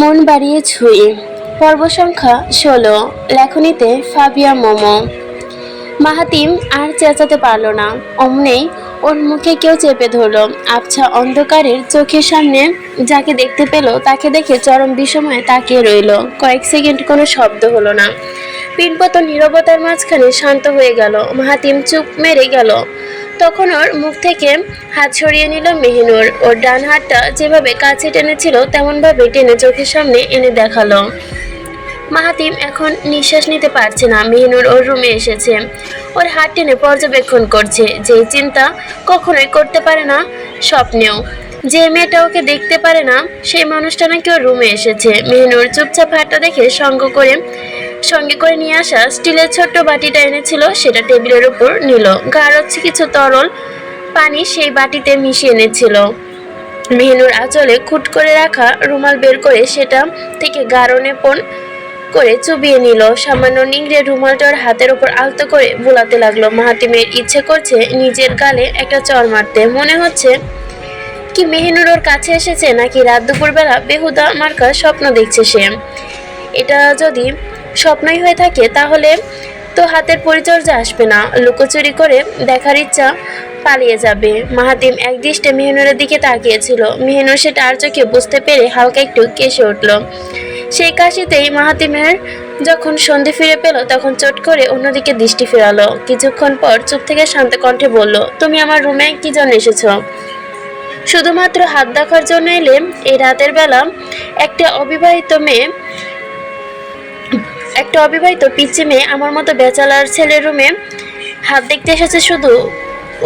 মন বাড়িয়ে ছুঁয়ে পর্ব সংখ্যা ষোলো। লেখনীতে ফাবিয়া মোমো। মাহাতিম আর চেঁচাতে পারল না। অমনেই ওর মুখে কেউ চেপে ধরলো। আবছা অন্ধকারের চোখের সামনে যাকে দেখতে পেল, তাকে দেখে চরম বিষময়ে তাকিয়ে রইল। কয়েক সেকেন্ড কোনো শব্দ হলো না। পিনপত নীরবতার মাঝখানে শান্ত হয়ে গেল। মাহাতিম চুপ মেরে গেল। তখন ওর মুখ থেকে হাত সরিয়ে নিল মেহিনুর। ওর ডান হাতটা যেভাবে কাছে টেনেছিল, তেমনভাবে টেনে চোখের সামনে এনে দেখাল। মাহাতিম এখন নিঃশ্বাস নিতে পারছে না। মেহিনুর ওর রুমে এসেছে। ওর হাত টেনে পর্যবেক্ষণ করছে। যে চিন্তা কখনোই করতে পারে না, স্বপ্নেও। যে মেয়েটা ওকে দেখতে পারে না, সেই মানুষটা নাকি ওর রুমে এসেছে। মেহিনুর চুপচাপ হাতটা দেখে সঙ্গ করে সঙ্গে করে নিয়ে আসা স্টিলের ছোট্ট বাটিটা এনেছিল, সেটা টেবিলের উপর নিল। হচ্ছে কিছু তরল পানি সেই বাটিতে মিশিয়ে এনেছিল। মেহনুর আঁচলে খুট করে রাখা রুমাল বের করে সেটা থেকে নেপন করে চুবিয়ে নিল। সামান্য নিংড়ে রুমালটা ওর হাতের ওপর আলতো করে বোলাতে লাগল। মাহাতিমের ইচ্ছে করছে নিজের গালে একটা চর মারতে। মনে হচ্ছে কি মেহিনুর ওর কাছে এসেছে, নাকি রাত দুপুরবেলা বেহুদা মার্কা স্বপ্ন দেখছে সে। এটা যদি স্বপ্নই হয়ে থাকে, তাহলে তো হাতের পরিচর্যা আসবে না। লুকোচুরি করে দেখার ইচ্ছা পালিয়ে যাবে। মাহাতিম একদৃষ্টে মেহনুরের দিকে তাকিয়েছিল। মেহনুর সেটা আর চোখে বুঝতে পেরে হালকা একটু কেসে উঠল। সেই কাশিতেই মাহাতিমের যখন সন্ধে ফিরে পেল, তখন চট করে অন্যদিকে দৃষ্টি ফেরালো। কিছুক্ষণ পর চুপ থেকে শান্ত কণ্ঠে বলল, তুমি আমার রুমে কি জন্য এসেছ? শুধুমাত্র হাত দেখার জন্য এলে এই রাতের বেলা একটা অবিবাহিত মেয়ে একটা অবিবাহিত পিচ্ছি মেয়ে আমার মতো বেচালার ছেলের রুমে হাত দেখতে এসেছে শুধু।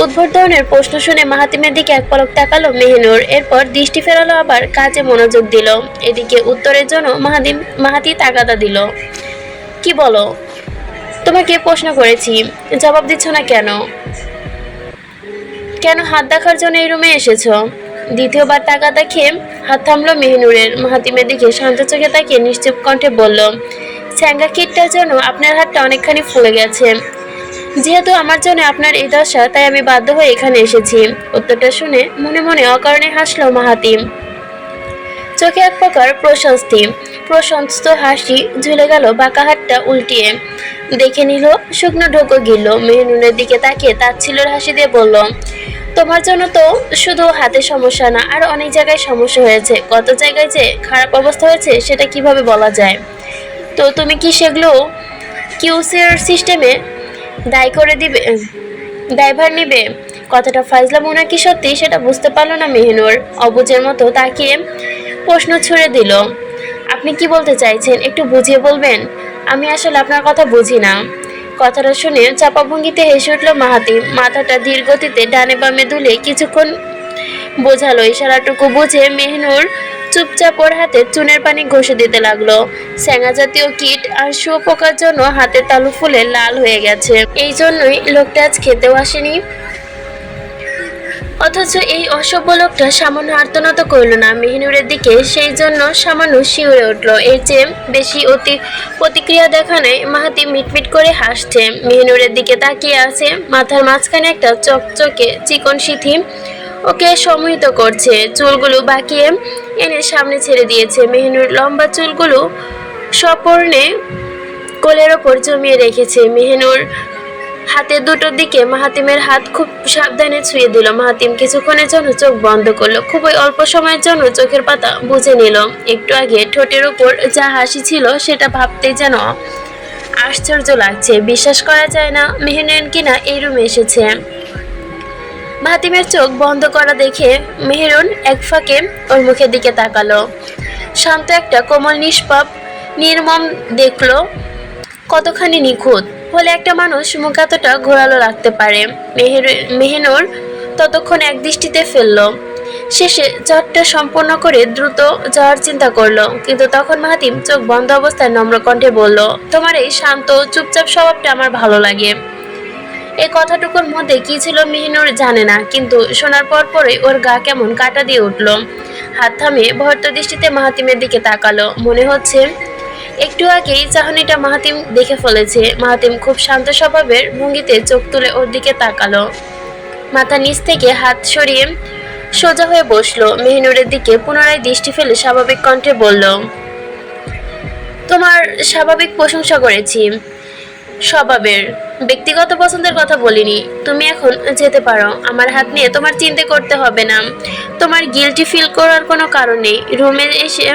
উদ্ভট ধরনের প্রশ্ন শুনে মাহাতিমের দিকে এক পলক তাকালো মেহনুর। এরপর দৃষ্টি ফেরালো আবার কাজে মনোযোগ দিল। এদিকে উত্তরের জন্য মাহাদিম মাহাতি তাগাদা দিল। কি বলো? তোমাকে প্রশ্ন করেছি। জবাব দিচ্ছ না কেন? কেন হাত দেখার জন্য এই রুমে এসেছ? দ্বিতীয়বার টাকা দেখে হাত থামলো মেহনুরের। মাহাতিমের দিকে শান্ত চোখে তাকিয়ে নিশ্চুপ কণ্ঠে বলল স্যাঙ্গা কিটটার জন্য আপনার হাতটা অনেকখানি ফুলে গেছে। যেহেতু আমার জন্য আপনার এই দশা, তাই আমি বাধ্য হয়ে এখানে এসেছি। উত্তরটা শুনে মনে মনে অকারণে হাসলো মাহাতিম চোখে এক প্রকার প্রশস্তি প্রশস্ত হাসি ঝুলে গেল বাঁকা হাতটা উল্টিয়ে। দেখে নিল, শুকনো ঢোকো গিলল। মেহনুনের দিকে তাকিয়ে তাচ্ছিলর হাসি দিয়ে বলল, তোমার জন্য তো শুধু হাতে সমস্যা না, আর অনেক জায়গায় সমস্যা হয়েছে। কত জায়গায় যে খারাপ অবস্থা হয়েছে, সেটা কীভাবে বলা যায়? তো তুমি কি সেগুলো কিউসির সিস্টেমে দায় করে দিবে ড্রাইভার নিবে? কথাটা ফাইজলা মোনা কি সত্যি? সেটা বুঝতে পারল না মেহনুর। অবুজের মতো তাকে প্রশ্ন ছুড়ে দিল। আপনি কি বলতে চাইছেন? একটু বুঝিয়ে বলবেন? আমি আসলে আপনার কথা বুঝি না। কথাটা শুনে চাপা ভঙ্গিতে হেসে উঠল মাহাতি। মাথাটা ধীর গতিতে ডানে বামে দুলে কিছুক্ষণ বোঝালো। ইশারাটুকু বুঝে মেহনুর চুপচাপ ওর হাতে চুনের পানি ঘষে দিতে লাগল। স্যাঙা জাতীয় কিট আর শুয়োপোকার জন্য হাতের তালু ফুলে লাল হয়ে গেছে। এই জন্যই লোকটা আজ খেতেও আসেনি। অথচ এই অসভ্য লোকটা সামান্য আর্তনাদ করল না। মেহিনুরের দিকে সেই জন্য সামান্য শিউরে উঠল। এর চেয়ে বেশি অতি প্রতিক্রিয়া দেখানে মাহাতি মিটমিট করে হাসছে। মেহিনুরের দিকে তাকিয়ে আছে মাথার মাঝখানে একটা চকচকে চিকন সিথি। ওকে সম্মোহিত করছে। চুলগুলো বাঁকিয়ে এনে সামনে ছেড়ে দিয়েছে। মেহিনুর লম্বা চুলগুলো সপর্ণে কোলের ওপর জমিয়ে রেখেছে। মেহিনুর হাতের দুটোর দিকে মাহাতিমের হাত খুব সাবধানে ছুঁয়ে দিল। মাহাতিম কিছুক্ষণের জন্য চোখ বন্ধ করল। খুবই অল্প সময়ের জন্য চোখের পাতা বুঝে নিল। একটু আগে ঠোঁটের উপর যা হাসি ছিল সেটা ভাবতেই যেন আশ্চর্য লাগছে। বিশ্বাস করা যায় না মেহনুন কিনা এই রুমে এসেছে। মাহাতিমের চোখ বন্ধ করা দেখে মেহেরুন এক ফাঁকে ওর মুখের দিকে তাকালো। শান্ত একটা কোমল নিষ্পাপ, নির্মম দেখল কতখানি নিখুঁত। হলে একটা মানুষ মুখ এতটা ঘোরালো রাখতে পারে। মেহের মেহেনুর ততক্ষণ এক দৃষ্টিতে ফেলল। শেষে চটটা সম্পূর্ণ করে দ্রুত যাওয়ার চিন্তা করল। কিন্তু তখন মাহাতিম চোখ বন্ধ অবস্থায় নম্র কণ্ঠে বলল, তোমার এই শান্ত, চুপচাপ স্বভাবটা আমার ভালো লাগে। এই কথাটুকুর মধ্যে কি ছিল মেহিনুর জানে না, কিন্তু শোনার পর পরে ওর গা কেমন কাটা দিয়ে উঠল। হাত থামিয়ে ভর্ত দৃষ্টিতে মাহাতিমের দিকে তাকালো। মনে হচ্ছে একটু আগেই চাহনিটা মাহাতিম দেখে ফেলেছে। মাহাতিম খুব শান্ত স্বভাবের ভঙ্গিতে চোখ তুলে ওর দিকে তাকালো। মাথা নিচ থেকে হাত সরিয়ে সোজা হয়ে বসল। মেহিনুরের দিকে পুনরায় দৃষ্টি ফেলে স্বাভাবিক কণ্ঠে বলল, তোমার স্বাভাবিক প্রশংসা করেছি। স্বভাবের। ব্যক্তিগত পছন্দের কথা বলিনি। তুমি এখন যেতে পারো। আমার হাত নিয়ে তোমার চিন্তা করতে হবে না। তোমার গিলটি ফিল করার কোনো কারণ নেই। রুমে এসে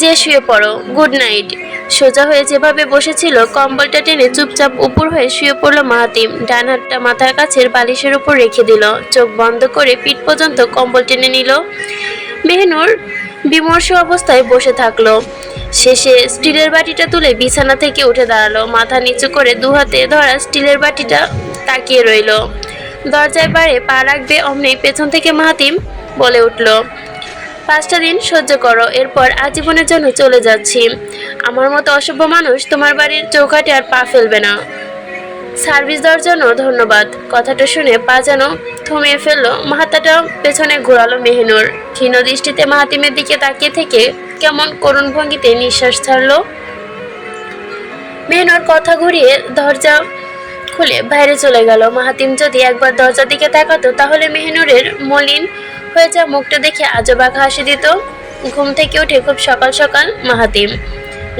যে শুয়ে পড়ো। গুড নাইট সোজা হয়ে যেভাবে বসেছিল, কম্বলটা টেনে চুপচাপ উপর হয়ে শুয়ে পড়ল মাহাতিম। ডান হাতটা মাথার কাছের বালিশের উপর রেখে দিল। চোখ বন্ধ করে পিঠ পর্যন্ত কম্বল টেনে নিল। মেহনুর বিমর্ষ অবস্থায় বসে থাকল। শেষে স্টিলের বাটিটা তুলে বিছানা থেকে উঠে দাঁড়াল। মাথা নিচু করে দু হাতে ধরা স্টিলের বাটিটা তাকিয়ে রইল। দরজায় বারে পা রাখবে অমনি পেছন থেকে মাহাতিম বলে উঠল, পাঁচটা দিন সহ্য করো, এরপর আজীবনের জন্য চলে যাচ্ছি। আমার মতো অসভ্য মানুষ তোমার বাড়ির চৌকাটে আর পা ফেলবে না। সার্ভিস দেওয়ার জন্য ধন্যবাদ। কথাটা শুনে পা যেন থমিয়ে ফেলল। মাহাতাটা পেছনে ঘোরালো মেহনুর। ক্ষীণ দৃষ্টিতে মাহাতিমের দিকে তাকিয়ে থেকে কেমন করুণ ভঙ্গিতে নিঃশ্বাস ছাড়লো। মেহনুর কথা ঘুরিয়ে দরজা খুলে বাইরে চলে গেল। মাহাতিম যদি একবার দরজার দিকে তাকাতো, তাহলে মেহনুরের মলিন হয়ে যা মুখটা দেখে আজব আঁকা হাসি দিত। ঘুম থেকে উঠে খুব সকাল সকাল মাহাতিম।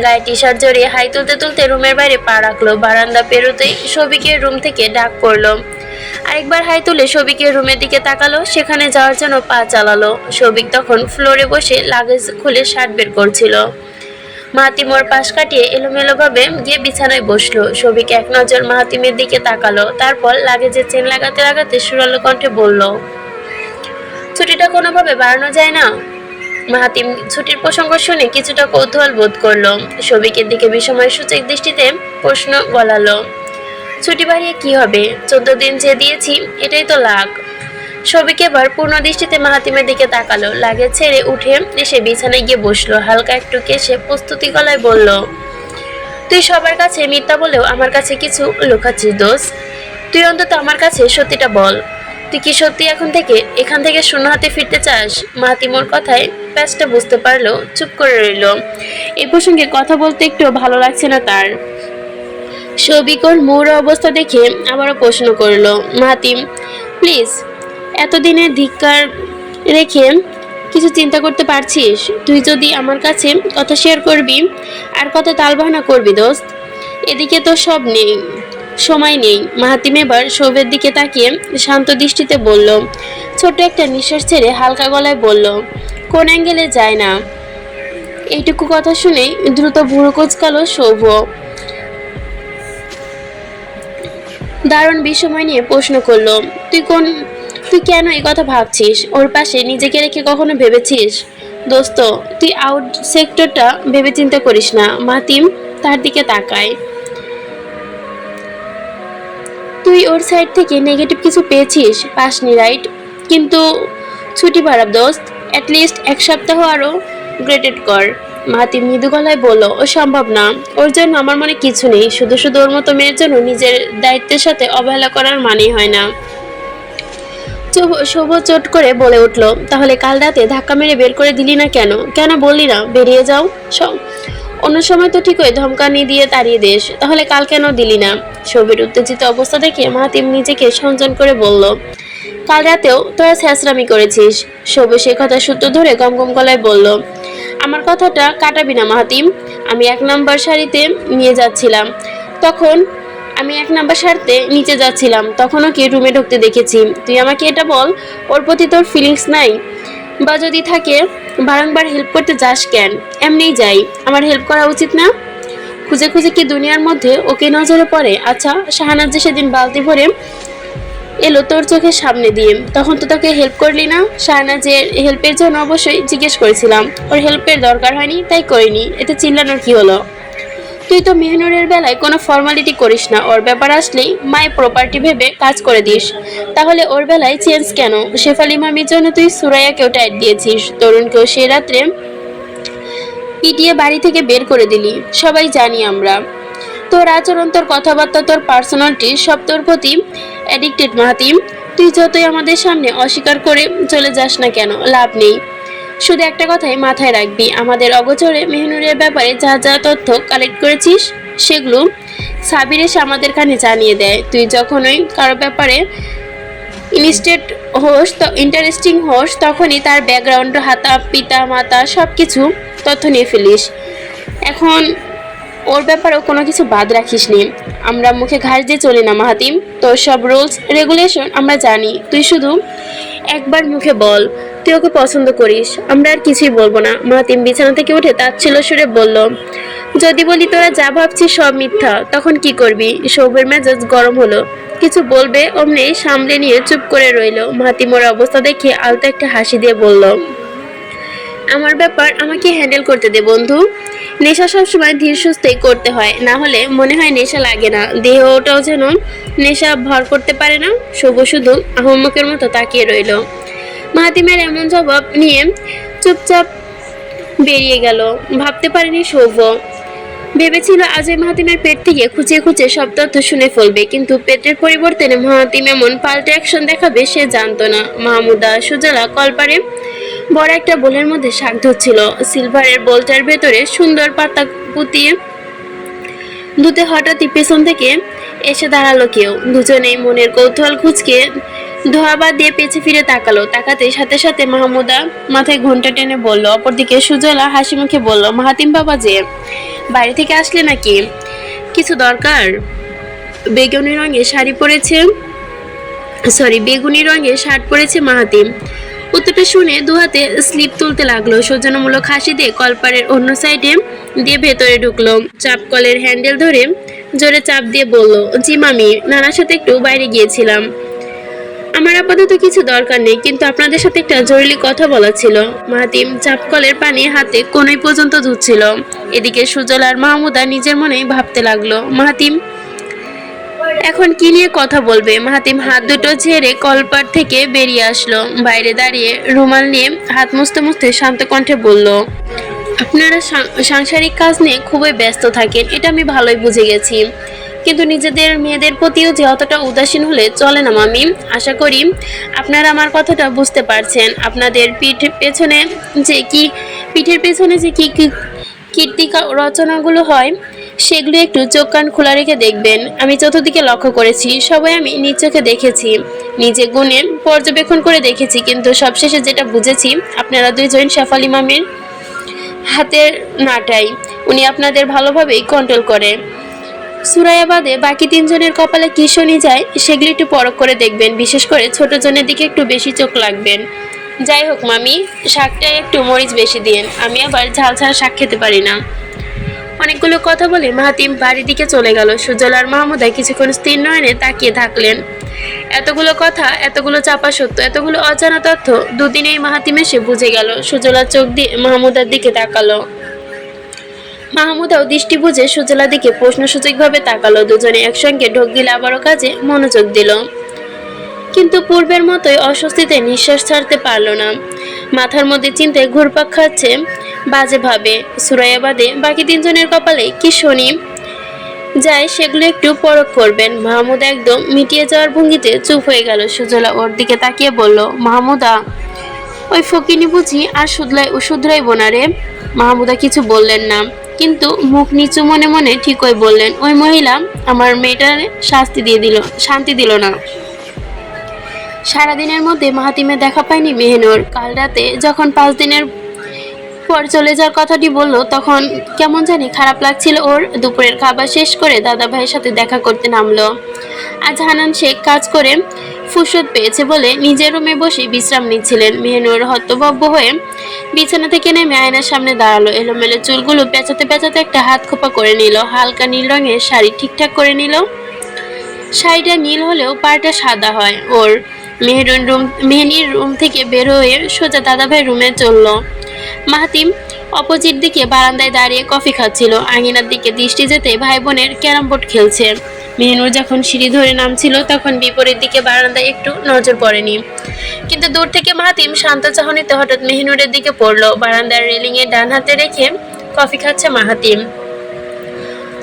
গায়ে টি শার্ট জড়িয়ে হাই তুলতে তুলতে রুমের বাইরে পা রাখল। বারান্দা পেরোতেই সবিকের রুম থেকে ডাক পড়ল। আরেকবার হাই তুলে সবিকে রুমের দিকে তাকালো, সেখানে যাওয়ার জন্য পা চালালো। সবিক তখন ফ্লোরে বসে লাগেজ খুলে শার্ট বের করছিল। মাহাতিমোর পাশ কাটিয়ে এলোমেলোভাবে গিয়ে বিছানায় বসল। সবিক এক নজর মাহাতিমের দিকে তাকালো, তারপর লাগেজে চেন লাগাতে লাগাতে সুরালো কণ্ঠে বলল, ছুটিটা কোনোভাবে বাড়ানো যায় না? মাহাতিম ছুটির প্রসঙ্গ শুনে কিছুটা কৌতূহল বোধ করল। সবিকের দিকে বিষময় সূচক দৃষ্টিতে প্রশ্ন গলালো, ছুটি বাড়িয়ে কি হবে? চোদ্দ দিন যে দিয়েছি, এটাই তো লাখ সবিকে এবার পূর্ণ দৃষ্টিতে মাহাতিমের দিকে তাকালো, লাগে ছেড়ে উঠে এসে বিছানায় গিয়ে বসল। হালকা একটু কেসে প্রস্তুতি গলায় বলল, তুই সবার কাছে মিথ্যা বলেও আমার কাছে কিছু লুকাচ্ছিস দোষ তুই অন্তত আমার কাছে সত্যিটা বল। তুই কি সত্যি এখন থেকে এখান থেকে শূন্য হাতে ফিরতে চাস? মাহাতিমোর কথায় প্যাচটা বুঝতে পারল, চুপ করে রইল। এই প্রসঙ্গে কথা বলতে একটু ভালো লাগছে না তার। সবিকর মৌর অবস্থা দেখে আবারও প্রশ্ন করল মাহাতিম প্লিজ এতদিনের ধিক্কার রেখে কিছু চিন্তা করতে পারছিস? তুই যদি আমার কাছে কথা শেয়ার করবি, আর কত তালবাহানা করবি, দোস্ত, এদিকে তো সব নেই। সময় নেই। মাহাতিম এবার শোভের দিকে তাকিয়ে শান্ত দৃষ্টিতে বলল ছোট একটা নিঃশ্বাস ছেড়ে হালকা গলায় বলল, কোন অ্যাঙ্গেলে যায় না? এইটুকু কথা শুনেই দ্রুত ভুরু কোচকালো সৌভ দারুণ বিস্ময় নিয়ে প্রশ্ন করল, তুই কোন, তুই কেন এই কথা ভাবছিস? ওর পাশে নিজেকে রেখে কখনো ভেবেছিস? দোস্ত, তুই আউট সেক্টরটা ভেবে চিন্তা করিস না। মাতিম তার দিকে তাকায়। তুই ওর সাইড থেকে নেগেটিভ কিছু পেয়েছিস, পাসনি রাইট কিন্তু ছুটি ভাড়া দোস্ত অ্যাটলিস্ট এক সপ্তাহ আরও গ্রেটেড কর। মাতি মৃদু গলায় বলল, ও সম্ভব না। ওর জন্য আমার মনে কিছু নেই। শুধু শুধু ওর মতো মেয়ের জন্য নিজের দায়িত্বের সাথে অবহেলা করার মানেই হয় না। শুভ- চট করে বলে উঠল, তাহলে কাল রাতে ধাক্কা মেরে বের করে দিলি না কেন? কেন বললি না? বেরিয়ে যাও। স- অন্য সময় তো ঠিকই ধমকানি দিয়ে তাড়িয়ে দেশ তাহলে কাল কেন দিলি না? ছবির উত্তেজিত অবস্থা দেখে মাহাতিম নিজেকে সংযম করে বলল, কাল রাতেও তোরা ছ্যাঁচড়ামি করেছিস। শোভে সে কথা সূত্র ধরে গম গম গলায় বলল, আমার কথাটা কাটাবি না মাহাতিম। আমি এক নাম্বার শাড়িতে নিয়ে যাচ্ছিলাম। তখন আমি এক নাম্বার শাড়িতে নিচে যাচ্ছিলাম। তখনও কি রুমে ঢুকতে দেখেছি। তুই আমাকে এটা বল, ওর প্রতি তোর ফিলিংস নাই? বা যদি থাকে, বারংবার হেল্প করতে যাস কেন? এমনিই যাই। আমার হেল্প করা উচিত না। খুঁজে খুঁজে কি দুনিয়ার মধ্যে ওকে নজরে পড়ে? আচ্ছা শাহানাজ যে সেদিন বালতি ভরে এলো তোর চোখের সামনে দিয়ে। তখন তো তোকে হেল্প করলি না। শাহনাজের হেল্পের জন্য অবশ্যই জিজ্ঞেস করেছিলাম। ওর হেল্পের দরকার হয়নি, তাই করিনি। এতে চিল্লানোর কি হলো? তুই তো মেহনুরের বেলায় কোনো ফর্মালিটি করিস না। ওর ব্যাপার আসলেই মায়ের প্রপার্টি ভেবে কাজ করে দিস। তাহলে ওর বেলায় চেঞ্জ কেন? শেফালি মামির জন্য তুই সুরাইয়াকেও টাইট দিয়েছিস। তরুণকেও সে রাত্রে পিটিয়ে বাড়ি থেকে বের করে দিলি। সবাই জানি আমরা। তোর আচরণ, তোর কথাবার্তা, তোর পার্সোনালিটি সব তোর প্রতি অ্যাডিক্টেড মাহাতিম। তুই যতই আমাদের সামনে অস্বীকার করে চলে যাস না কেন, লাভ নেই। শুধু একটা কথাই মাথায় রাখবি, আমাদের অগোচরে মেহনুরের ব্যাপারে যা যা তথ্য কালেক্ট করেছিস, সেগুলো সাবির এসে আমাদের কানে জানিয়ে দেয়। তুই যখনই কারও ব্যাপারে ইনস্টেট হোস ইন্টারেস্টিং হোস, তখনই তার ব্যাকগ্রাউন্ড হাতা, পিতা, মাতা সব কিছু তথ্য নিয়ে ফেলিস। এখন ওর ব্যাপারেও কোনো কিছু বাদ রাখিস নি। আমরা মুখে ঘাস দিয়ে চলি না, মাহাতিম। তোর সব রুলস রেগুলেশন আমরা জানি। তুই শুধু একবার মুখে বল তুই ওকে পছন্দ করিস, আমরা আর কিছুই বলব না। মাহাতিম বিছানা থেকে উঠে তাচ্ছিল সুরে বলল, যদি বলি তোরা যা ভাবছিস সব মিথ্যা, তখন কি করবি? সৌভের মেজাজ গরম হলো। কিছু বলবে অমনি সামলে নিয়ে চুপ করে রইল। মাহাতিমোর অবস্থা দেখে আলতো একটা হাসি দিয়ে বলল, আমার ব্যাপার আমাকে হ্যান্ডেল করতে দে বন্ধু। নেশা সবসময় ধীর সুস্থই করতে হয়, না হলে মনে হয় নেশা লাগে না। দেহটাও যেন নেশা ভর করতে পারে না। শুভ শুধু আহম্মকের মতো তাকিয়ে রইল। মাহাতিমের এমন জবাব নিয়ে চুপচাপ বেরিয়ে গেল। ভাবতে পারেনি সৌভ ভেবেছিল আজই মাহাতিমের পেট থেকে খুঁচিয়ে খুঁচিয়ে সব তথ্য শুনে ফেলবে, কিন্তু পেটের পরিবর্তনে মাহাতিম এমন পাল্টে অ্যাকশন দেখাবে সে জানতো না। মাহমুদা, সুজলা, কলপারে বড় একটা বোলের মধ্যে শাক ধরছিল। সিলভারের বোলটার ভেতরে সুন্দর পাতা পুতিয়ে দুতে হঠাৎই পেছন থেকে এসে দাঁড়াল কেউ। দুজনেই মনের কৌতূহল খুঁজকে ধোয়াবাদ দিয়ে পেছে ফিরে তাকালো। তাকাতে সাথে সাথে মাহমুদা মাথায় ঘুমটা টেনে বলল, অপরদিকে সুজলা হাসি মুখে বলল, মাহাতিম বাবা যে, বাড়ি থেকে আসলে নাকি? কিছু দরকার? বেগুনি রঙের শাড়ি পরেছে সরি বেগুনি রঙের শার্ট পরেছে মাহাতিম। উত্তরটা শুনে দুহাতে স্লিপ তুলতে লাগল। সৌজন্যমূলক হাসি দিয়ে কলপারের অন্য সাইডে দিয়ে ভেতরে ঢুকলো। চাপ কলের হ্যান্ডেল ধরে জোরে চাপ দিয়ে বলল, জি মামি, নানার সাথে একটু বাইরে গিয়েছিলাম। আমার আপাতত কিছু দরকার নেই, কিন্তু আপনাদের সাথে একটা জরুরি কথা বলা ছিল। মাহাতিম চাপ কলের পানি হাতে কোনোই পর্যন্ত ধুচ্ছিল। এদিকে সুজল আর মাহমুদা নিজের মনেই ভাবতে লাগল, মাহাতিম, এখন কি নিয়ে কথা বলবে? মাহাতিম হাত দুটো ঝেড়ে কলপার থেকে বেরিয়ে আসলো। বাইরে দাঁড়িয়ে রুমাল নিয়ে হাত মুছতে মুছতে শান্ত কণ্ঠে বলল, আপনারা সাংসারিক কাজ নিয়ে খুবই ব্যস্ত থাকেন, এটা আমি ভালোই বুঝে গেছি। কিন্তু নিজেদের মেয়েদের প্রতিও যে অতটা উদাসীন হলে চলে না, মামি। আশা করি আপনারা আমার কথাটা বুঝতে পারছেন। আপনাদের পিঠ পেছনে যে কি, পিঠের পেছনে যে কি কি কীর্তিকা রচনাগুলো হয়, সেগুলো একটু চোখ কান খোলা রেখে দেখবেন। আমি চতুর্দিকে লক্ষ্য করেছি, সবাই আমি নিজ চোখে দেখেছি, নিজে গুণে পর্যবেক্ষণ করে দেখেছি, কিন্তু সবশেষে যেটা বুঝেছি, আপনারা দুইজন শেফালি মামির হাতের নাটাই। উনি আপনাদের ভালোভাবেই কন্ট্রোল করে। সুরায়াবাদে বাকি তিনজনের কপালে কি শনি যায়, সেগুলি একটু পরখ করে দেখবেন। বিশেষ করে ছোট জনের দিকে একটু বেশি চোখ লাগবেন। যাই হোক, মামি, শাকটায় একটু মরিচ বেশি দিন আমি আবার ঝাল ছাড়া শাক খেতে পারি না। অনেকগুলো কথা বলে মাহাতিম বাড়ির দিকে চলে গেল। সুজল আর মাহমুদা কিছুক্ষণ স্থির নয়নে তাকিয়ে থাকলেন। এতগুলো কথা, এতগুলো চাপা সত্য, এতগুলো অজানা তথ্য দুদিনেই মাহাতিম এসে বুঝে গেল। সুজলার চোখ দিয়ে মাহমুদার দিকে তাকালো। মাহমুদাও দৃষ্টি বুঝে সুজলার দিকে প্রশ্নসূচকভাবে তাকালো। দুজনে একসঙ্গে ঢোক দিলে আবারও কাজে মনোযোগ দিল। কিন্তু পূর্বের মতোই অস্বস্তিতে নিঃশ্বাস ছাড়তে পারল না। মাথার মধ্যে চিন্তায় ঘুরপাক খাচ্ছে বাজে ভাবে সুরাইয়াবাদে বাকি তিনজনের কপালে কি শনি? যায় সেগুলো একটু পরখ করবেন। মাহমুদ একদম মিটিয়ে যাওয়ার ভঙ্গিতে চুপ হয়ে গেল। সুজলা ওর দিকে তাকিয়ে বলল, মাহমুদা ওই ফকিনি বুঝি আর শুধলাই শুধরাই বোনারে মাহমুদা কিছু বললেন না, কিন্তু মুখ নিচু মনে মনে ঠিকই বললেন, ওই মহিলা আমার মেয়েটার শাস্তি দিয়ে দিল, শান্তি দিল না। সারাদিনের মধ্যে মাহাতিমে দেখা পায়নি মেহনুর। কাল রাতে যখন পাঁচ দিনের পর চলে যাওয়ার কথাটি বলল, তখন কেমন জানি খারাপ লাগছিল ওর। দুপুরের খাবার শেষ করে দাদা ভাইয়ের সাথে দেখা করতে নামলো। আজ হানান শেখ কাজ করে ফুসত পেয়েছে বলে নিজের রুমে বসে বিশ্রাম নিচ্ছিলেন। মেহনুর হতভব্য হয়ে বিছানা থেকে নেমে আয়নার সামনে দাঁড়াল। এলোমেলো চুলগুলো পেঁচাতে পেঁচাতে একটা হাত খোপা করে নিল। হালকা নীল রঙের শাড়ি ঠিকঠাক করে নিল। শাড়িটা নীল হলেও পাড়টা সাদা হয়। ওর মেহরুন রুম মেহনির রুম থেকে বের হয়ে সোজা দাদাভাই রুমে চলল। মাহাতিম অপোজিট দিকে বারান্দায় দাঁড়িয়ে কফি খাচ্ছিল। আঙিনার দিকে দৃষ্টি যেতে ভাই বোনের ক্যারাম বোর্ড খেলছে। মেহনুর যখন সিঁড়ি ধরে নামছিল, তখন বিপরীত দিকে বারান্দায় একটু নজর পড়েনি। কিন্তু দূর থেকে মাহাতিম শান্ত চাহনিতে হঠাৎ মেহনুরের দিকে পড়ল। বারান্দার রেলিংয়ে ডান হাতে রেখে কফি খাচ্ছে মাহাতিম।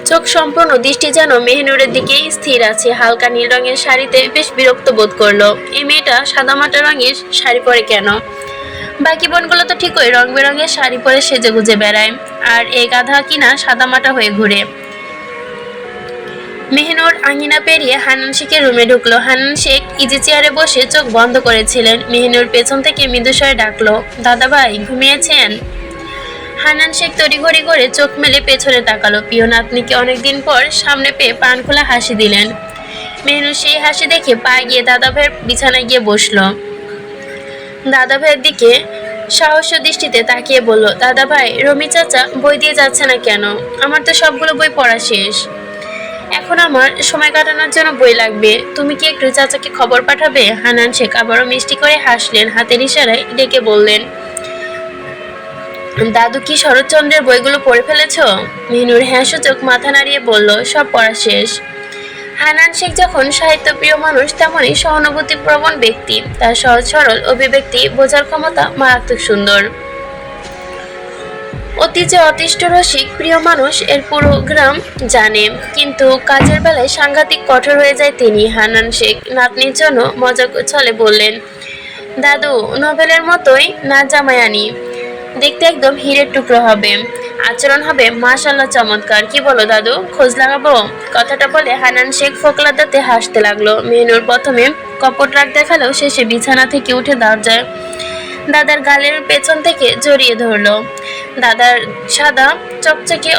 চোখ সম্পূর্ণ দৃষ্টি যেন মেহনুরের দিকেই স্থির আছে। হালকা নীল রঙের শাড়িতে বেশ বিরক্ত বোধ করল। এই মেয়েটা সাদামাটা রঙের শাড়ি পরে কেন? বাকি বোনগুলো তো ঠিকই রং বেরঙের শাড়ি পরে সেজে গুজে বেড়ায়। আর এই গাধা কিনা সাদামাটা হয়ে ঘুরে। মেহনুর আঙিনা পেরিয়ে হানান শেখের রুমে ঢুকলো। হানান শেখ ইজি চেয়ারে বসে চোখ বন্ধ করেছিলেন। মেহনুর পেছন থেকে মৃদুস্বরে ডাকলো, দাদা ভাই, ঘুমিয়েছেন? হানান শেখ তড়িঘড়ি করে চোখ মেলে পেছনে তাকালো। প্রিয় নাতনিকে অনেকদিন পর সামনে পেয়ে প্রাণ খোলা হাসি দিলেন। মেনু সেই হাসি দেখে পা গিয়ে দাদা ভাইয়ের বিছানায় গিয়ে বসল। দাদা ভাইয়ের দিকে সাহস্য দৃষ্টিতে তাকিয়ে বলল দাদা ভাই রমি চাচা বই দিয়ে যাচ্ছে না কেন? আমার তো সবগুলো বই পড়া শেষ। এখন আমার সময় কাটানোর জন্য বই লাগবে। তুমি কি একটু চাচাকে খবর পাঠাবে? হানান শেখ আবারও মিষ্টি করে হাসলেন, হাতের ইশারায় ডেকে বললেন, দাদু কি শরৎচন্দ্রের বইগুলো পড়ে ফেলেছ? মেহনুর হ্যাঁ সূচক মাথা নাড়িয়ে বলল, সব পড়া শেষ। হানান শেখ যখন সাহিত্যপ্রিয় মানুষ তেমনই সহানুভূতি প্রবণ ব্যক্তি। তার সহজ সরল অভিব্যক্তি বোঝার ক্ষমতা মারাত্মক সুন্দর। অতি যে অতিষ্ঠ রসিক, প্রিয় মানুষ, এর পুরো গ্রাম জানে। কিন্তু কাজের বেলায় সাংঘাতিক কঠোর হয়ে যায় তিনি, হানান শেখ। নাতনির জন্য মজা ছলে বললেন, দাদু, নোবেলের মতোই না জামায়ানি। দেখতে একদম হীরের টুকরো হবে। আচরণ হবে মাশাল্লাহ চমৎকার। কি বলো দাদু? খোঁজ লাগাবো? কথাটা বলে হানান শেখ ফোকলা দাঁতে হাসতে লাগল। মেহনুর প্রথমে কপট রাগ দেখালেও শেষে বিছানা থেকে উঠে দরজায় দাদার গালের পেছন থেকে জড়িয়ে ধরলো। দাদার সাদা চকচকে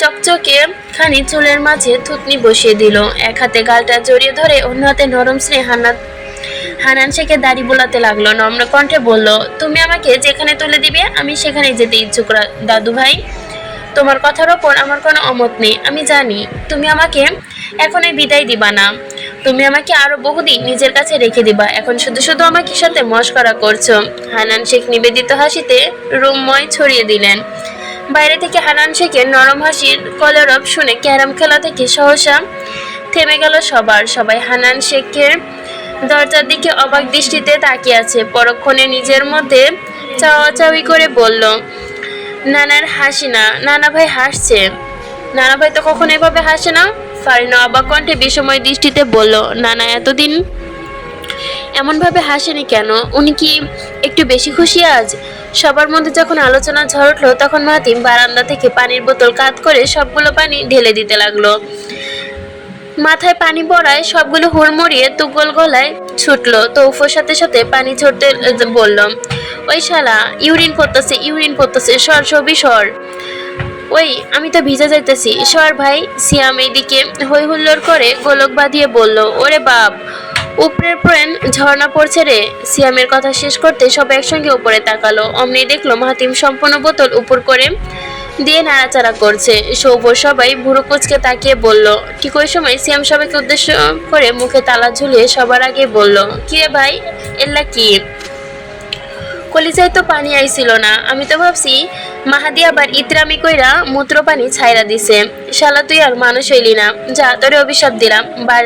চকচকে খানি চুলের মাঝে থুতনি বসিয়ে দিল। এক হাতে গালটা জড়িয়ে ধরে অন্য হাতে নরম স্নেহ হানাত হানান শেখের দাড়ি বোলাতে লাগল, নম্র কণ্ঠে বলল, তুমি আমাকে যেখানে তুলে দিবে, আমি সেখানে যেতে ইচ্ছুক দাদু ভাই। তোমার কথার ওপর আমার কোনো অমত নেই। আমি জানি, তুমি আমাকে এখনই বিদায় দিবা না। তুমি আমাকে আরও বহুদিন নিজের কাছে রেখে দিবা। এখন শুধু শুধু আমাকে সাথে মস্করা করছ। হানান শেখ নিবেদিত হাসিতে রুমময় ছড়িয়ে দিলেন। বাইরে থেকে হানান শেখের নরম হাসির কলরব শুনে ক্যারাম খেলা থেকে সহসা থেমে গেল সবার। সবাই হানান শেখের দরজার দিকে অবাক দৃষ্টিতে তাকিয়ে আছে। পরক্ষণে নিজের মধ্যে চাওয়াচাওয়ি করে বলল, নানার হাসি না। নানা ভাই হাসছে। নানা ভাই তো কখনো এভাবে হাসে না? ফারিনা অবাক কণ্ঠে বিষময় দৃষ্টিতে বলল, নানা এতদিন এমনভাবে হাসেনি কেন? উনি কি একটু বেশি খুশি আজ? সবার মধ্যে যখন আলোচনা ঝড় উঠল, তখন মাতিম বারান্দা থেকে পানির বোতল কাত করে সবগুলো পানি ঢেলে দিতে লাগল। মাথায় পানি পড়ায় সবগুলো হুড়মুড়িয়ে তুগল গলায় ছুটলো। তৌফোর সাথে সাথে পানি ছড়তে বললাম ওই শালা, ইউরিন পড়তেছে ইউরিন পড়তেছে সর সবই সর। ওই, আমি তো ভিজে যাইতেছি। সর ভাই, সিয়াম এইদিকে হই হুল্লোড় করে গোলক বাঁধিয়ে বলল, ওরে বাপ, উপরের প্রেন ঝর্ণা পড়ছে রে। সিয়ামের কথা শেষ করতে সব একসঙ্গে উপরে তাকালো। অমনি দেখল মাহাতিম সম্পূর্ণ বোতল উপর করে দিয়ে নাড়াচাড়া করছে। সৌভ সবাই বুড়ো কুচকে তাকিয়ে বলল, ঠিক ওই সময় সিয়াম সবাইকে উদ্দেশ্য করে মুখে তালা ঝুলিয়ে সবার আগে বলল কি ভাই এল্লা কি? কলিজায় তো পানি আইছিল না। আমি তো ভাবছি, মাহাদি আবার ইতরামি কইরা মূত্র পানি ছাইরা দিছে। শালা তুই আর মানুষ হইলি না। যা, তোরে অভিশাপ দিলাম। বার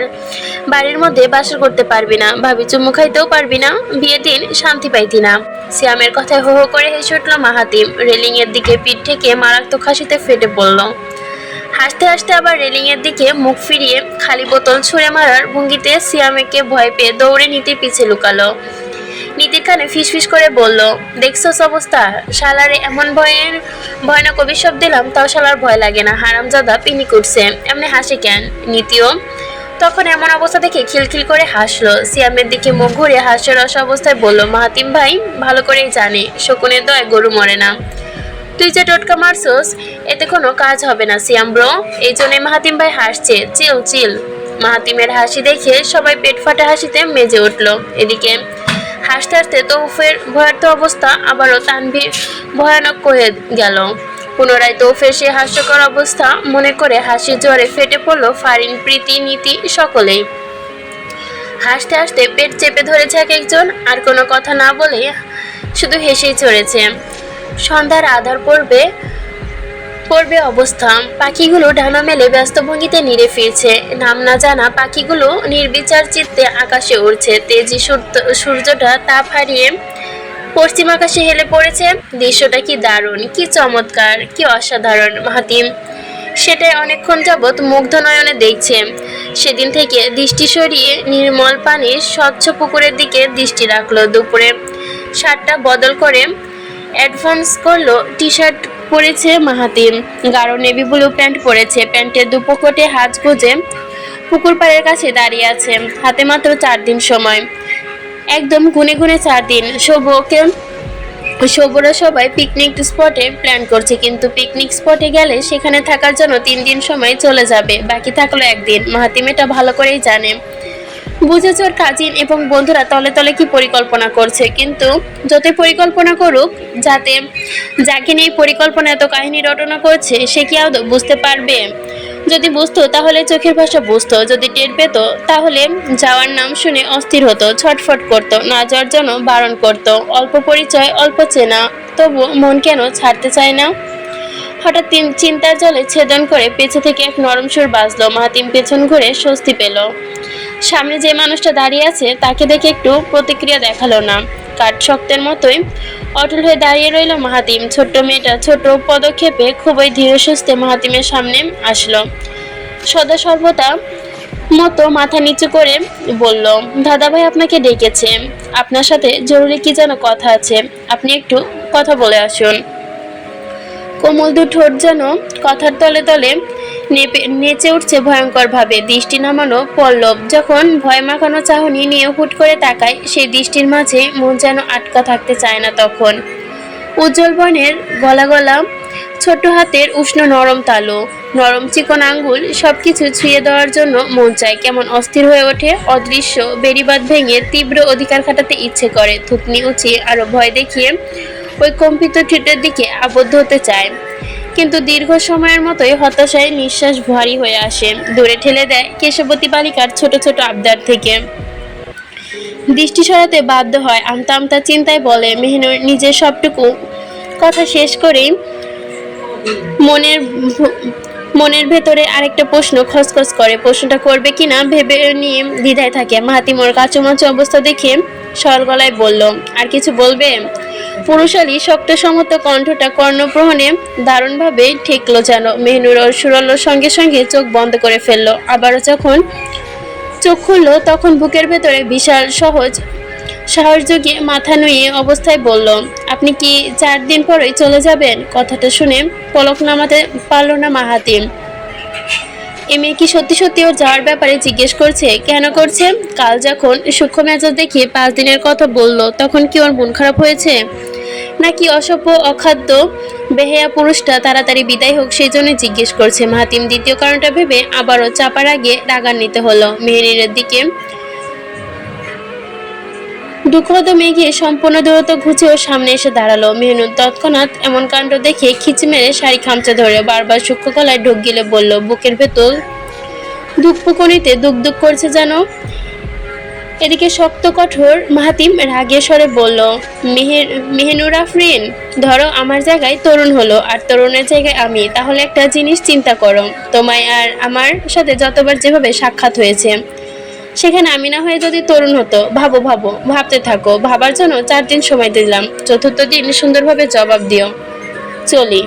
বাড়ির মধ্যে বাসর করতে পারবি না। ভাবি চুমু খাইতেও পারবি না। বিয়ে দিন শান্তি পাইতি না। সিয়ামের কথায় হো হো করে হেসে উঠল মাহাতিম রেলিং এর দিকে পিঠ থেকে মারাত্মক হাসিতে ফেটে পড়ল। হাসতে হাসতে আবার রেলিং এর দিকে মুখ ফিরিয়ে খালি বোতল ছুঁড়ে মারার ভঙ্গিতে সিয়ামেকে ভয় পেয়ে দৌড়ে নিতে পিছে লুকালো। নীতির কানে ফিসফিস করে বলল, দেখছস অবস্থা? শালারে এমন ভয়ের, ভয়ানক অভিশাপ দিলাম, তাও শালার ভয় লাগে না। হারামজাদা পিনি করছে। এমনি হাসে কেন? নীতিও? তখন এমন অবস্থা দেখে খিলখিল করে হাসলো। সিয়ামের দিকে মুখ ঘুরে হাস্যের রস অবস্থায় বলল, মাহাতিম ভাই, ভালো করেই জানে, শকুনের দয় গরু মরে না। তুই যে টোটকা মারছস, এতে কোনো কাজ হবে না, সিয়াম ব্রো। এই জন্যই মাহাতিম ভাই হাসছে। চিল চিল। মাহাতিমের হাসি দেখে সবাই পেট ফাটা হাসিতে মেজে উঠল। এদিকে হাসতে হাসতে তৌফের ভয়ার্থ অবস্থা আবারও তানভীর ভয়ানক হয়ে গেল। পুনরায় তৌফের সে হাস্যকর অবস্থা মনে করে হাসি জ্বরে ফেটে পড়ল ফারিন, প্রীতি, নীতি সকলেই। হাসতে হাসতে পেট চেপে ধরেছে এক একজন, আর কোনো কথা না বলে শুধু হেসেই চড়েছে। সন্ধ্যার আধার পড়বে পড়বে অবস্থা পাখিগুলো ডানা মেলে ব্যস্ত ভঙ্গিতে নিড়ে ফিরছে। নাম না জানা পাখিগুলো নির্বিচার চিত্তে আকাশে উড়ছে। তেজি সূর্য- সূর্যটা তাপ হারিয়ে পশ্চিম আকাশে হেলে পড়েছে। দৃশ্যটা কি দারুণ, কি চমৎকার, কি অসাধারণ, মাহাতিম। সেটাই অনেকক্ষণ যাবৎ মুগ্ধ নয়নে দেখছে। সেদিন থেকে দৃষ্টি সরিয়ে নির্মল পানির স্বচ্ছ পুকুরের দিকে দৃষ্টি রাখল। দুপুরে শার্টটা বদল করে অ্যাডভান্স করল টি শার্ট পরেছে মাহাতিম। গাঢ় নেভি ব্লু প্যান্ট পরেছে। প্যান্টের দুপোকটে হাত গুজে পুকুর পাড়ের কাছে দাঁড়িয়ে আছে। হাতে মাত্র চার দিন সময়। একদম গুনে গুনে চার দিন। সৌভকে সবুরা সবাই পিকনিক স্পটে প্ল্যান করছে। কিন্তু পিকনিক স্পটে গেলে সেখানে থাকার জন্য তিন দিন সময় চলে যাবে। বাকি থাকল একদিন। মাহাতিম এটা ভালো করেই জানে। বুঝেছে ওর কাজিন এবং বন্ধুরা তলে তলে কি পরিকল্পনা করছে। কিন্তু যতই পরিকল্পনা করুক, যাতে যাকে নিয়ে পরিকল্পনা এত কাহিনী রটনা করছে, সে কি আদৌ বুঝতে পারবে? যদি বুঝতো, তাহলে চোখের ভাষা বুঝতো। যদি টের পেত, তাহলে যাওয়ার নাম শুনে অস্থির হতো, ছটফট করতো, না যাওয়ার জন্য বারণ করতো। অল্প পরিচয়, অল্প চেনা তবু মন কেন ছাড়তে চায় না? হঠাৎ চিন্তার জলে ছেদন করে পেছে থেকে এক নরম সুর বাজলো। মাহাতিম পেছন ঘুরে স্বস্তি পেল। সামনে যে মানুষটা দাঁড়িয়ে আছে, তাকে দেখে একটু প্রতিক্রিয়া দেখাল না। কাঠ শক্তের মতোই অটল হয়ে দাঁড়িয়ে রইল মাহাতিম। ছোট্ট মেয়েটা ছোট পদক্ষেপে খুবই ধীরে সুস্থে মাহাতিমের সামনে আসলো। সদা সর্বদা মতো মাথা নিচু করে বলল দাদাভাই আপনাকে ডেকেছে। আপনার সাথে জরুরি কি যেন কথা আছে? আপনি একটু কথা বলে আসুন। কোমল দু ঠোঁট যেন কথার তলে তলে নেচে উঠছে ভয়ঙ্কর ভাবে দৃষ্টি নামানো পল্লব। যখন ভয় মাখানো চাহনি নিয়ে হুট করে তাকায়, সেই দৃষ্টির মাঝে মন যেন আটকা থাকতে চায় না তখন। উজ্জ্বল বনের গলা গলা ছোট্ট হাতের উষ্ণ নরম তালু, নরম চিকন আঙ্গুল সবকিছু ছুঁয়ে দেওয়ার জন্য মন চায় কেমন অস্থির হয়ে ওঠে, অদৃশ্য বেড়িবাদ ভেঙে তীব্র অধিকার খাটাতে ইচ্ছে করে। থুতনি উঁচিয়ে আরও ভয় দেখিয়ে ওই কম্পিত ঠোঁটের দিকে আবদ্ধ হতে চায়। কিন্তু দীর্ঘ সময়ের মতোই হতাশায় নিঃশ্বাস ভারী হয়ে আসে। দূরে ঠেলে দেয় কেশবতী বালিকার ছোট ছোট আবদার থেকে। দৃষ্টি সরাতে বাধ্য হয় আমতা আমতা চিন্তায় বলে, মেহনুর, নিজের সবটুকু কথা শেষ করেই মনের মনের ভেতরে আরেকটা প্রশ্ন খসখস করে। প্রশ্নটা করবে কিনা ভেবে নিয়ে দ্বিধায় থাকে। মাহাতিমোর কাচুমাচু অবস্থা দেখে সরল গলায় বলল, আর কিছু বলবে? পুরুষালী শক্ত সমত কণ্ঠটা কর্ণপ্রহণে দারুণভাবে ঠেকলো যেন। মেহনুর ওর সঙ্গে সঙ্গে চোখ বন্ধ করে ফেলল। আবারও যখন চোখ খুললো, তখন বুকের ভেতরে বিশাল সহজ সাহস জুগিয়ে মাথা নুয়ে অবস্থায় বলল, আপনি কি চার দিন পরেই চলে যাবেন? কথাটা শুনে পলক নামাতে পারল না মাহাতিম। এ কি সত্যি সত্যি ওর যাওয়ার ব্যাপারে জিজ্ঞেস করছে? কেন করছে? কাল যখন সূক্ষ্ম মেজাজ দেখিয়ে পাঁচ দিনের কথা বলল, তখন কি ওর মন খারাপ হয়েছে? নাকি অসভ্য, অখাদ্য, বেহেয়া পুরুষটা তাড়াতাড়ি বিদায় হোক সেই জন্য জিজ্ঞেস করছে। মাহাতিম দ্বিতীয় কারণটা ভেবে আবারও চাপার আগে রাগান্বিত হলো। মেহেরিনের দিকে দুঃখদ মেঘে সম্পূর্ণ দূরত্ব ঘুচে ওর সামনে এসে দাঁড়াল। মেহনুর তৎক্ষণাৎ এমন কাণ্ড দেখে খিচ মেরে শাড়ি খামচে ধরে বারবার সূক্ষ্ম গলায় ঢোক গিলে বলল, বুকের ভেতর দুঃখকণিতে দুঃখ দুঃখ করছে যেন? এদিকে শক্ত কঠোর মাহাতিম রাগে স্বরে বলল, মেহের, মেহেনুর আফরিন ধরো আমার জায়গায় তরুণ হলো, আর তরুণের জায়গায় আমি। তাহলে একটা জিনিস চিন্তা করো। তোমায় আর আমার সাথে যতবার যেভাবে সাক্ষাৎ হয়েছে। সেখানে আমি না হয়ে যদি তরুণ হতো, ভাবো ভাবো, ভাবতে থাকো, ভাবার জন্য চার দিন সময় দিলাম। চতুর্থ দিন সুন্দরভাবে জবাব দিও। চলি।